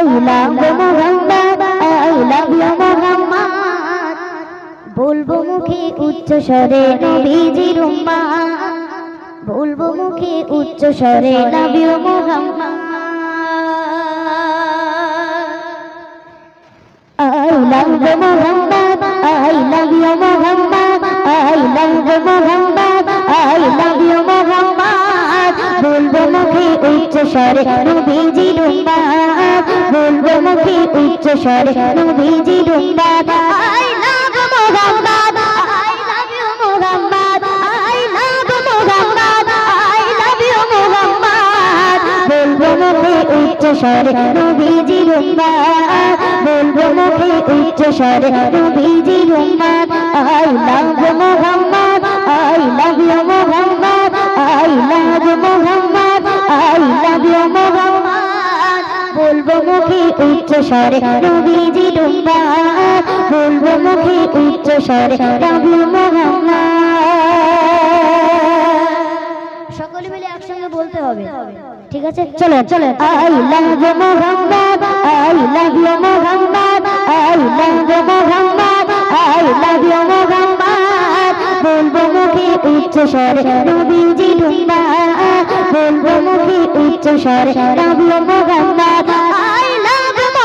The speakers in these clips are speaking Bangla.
Love Mohammad I love you Mohammad বলব মুখে উচ্চ স্বরে নবীজির উম্মাদ বলব মুখে উচ্চ স্বরে you Muhammad I love Muhammad I love you Muhammad I love Muhammad I love you Muhammad বলব মুখে উচ্চ স্বরে বলব মুখে উচ্চ স্বরে নবীজির উম্মাদ I love Muhammad I love you Muhammad I love Muhammad I love you Muhammad বলব মুখে উচ্চ স্বরে নবীজির উম্মাদ বলব মুখে উচ্চ স্বরে নবীজির উম্মাদ I love Muhammad I love you Muhammad I love Muhammad I love you Muhammad বলব মুখে উচ্চ স্বরে উম্মাদ বলব মুখে উচ্চ স্বরে মোহাম্মদ সকলে মিলে একসঙ্গে বলতে হবে। ঠিক আছে? চলো চলো I love Muhammad I love Muhammad I love Muhammad I love Muhammad. বলব মুখে উচ্চ স্বরে নবীজি উম্মাদ বলব মুখে উচ্চ স্বরে নবী মোহাম্মদ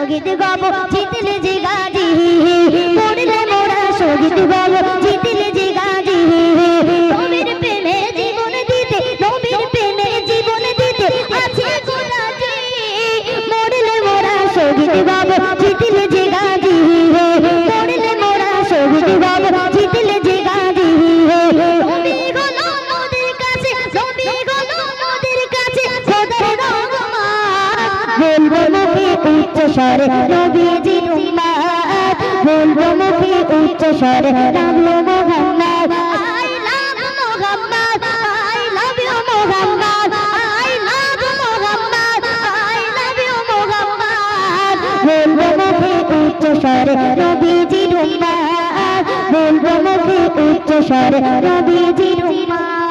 শহীদ গাবো জিতলে যে গাজি মরলে মোরা শহীদ গাবো উচ্চ স্বরে নবীজি উম্মাদ বলব মুখে উচ্চ স্বরে নবী মোহাম্মদ। বলব মুখে উচ্চ স্বরে নবীজি উম্মাদ বলব মুখে উচ্চ স্বরে নবীজি উম্মাদ।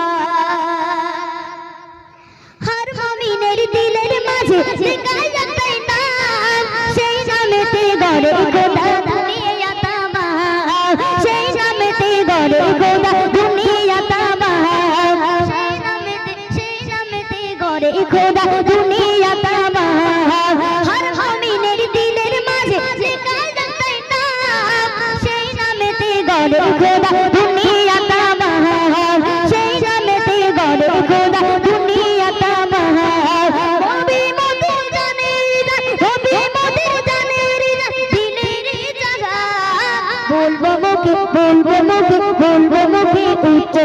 গড়ে খোদা দুনিয়া তামাম সেই নামেতে গড়ে খোদা দুনিয়া তামাম সেই নামেতে সেই নামেতে গড়ে খোদা দুনিয়া তামাম হর মুমিনের দিলের মাঝে লেখায় একটাই নাম সেই নামেতে গড়ে খোদা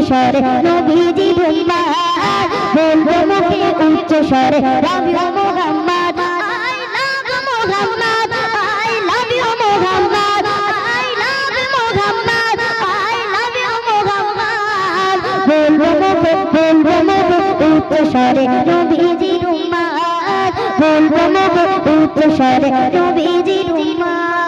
স্বরে নবীজি উম্মাদ বলব মুখে উচ্চ স্বরে উচ্চ স্বরে নবীজি উম্মাদ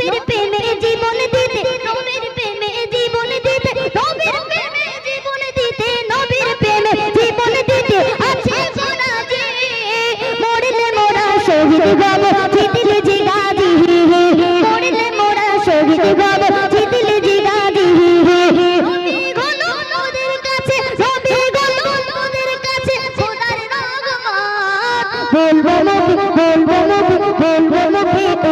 নবীর প্রেমে জীবন দিতে নবীর প্রেমে জীবন দিতে নবীর প্রেমে জীবন দিতে নবীর প্রেমে জীবন দিতে, আছে মরলে মোরা শহীদ হব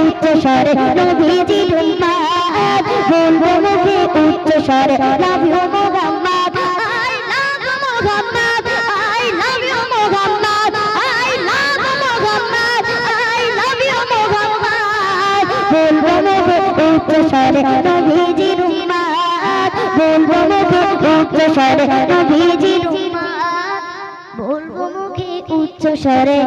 উচ্চ স্বরে নবীজি উম্মাদ বলব মুখে উচ্চ স্বরে, love you Muhammad I love Muhammad I love you Muhammad I love Muhammad I love you Muhammad বলব মুখে উচ্চ স্বরে নবীজির উম্মাদ বলব মুখে উচ্চ স্বরে নবীজির উম্মাদ বলব মুখে উচ্চ স্বরে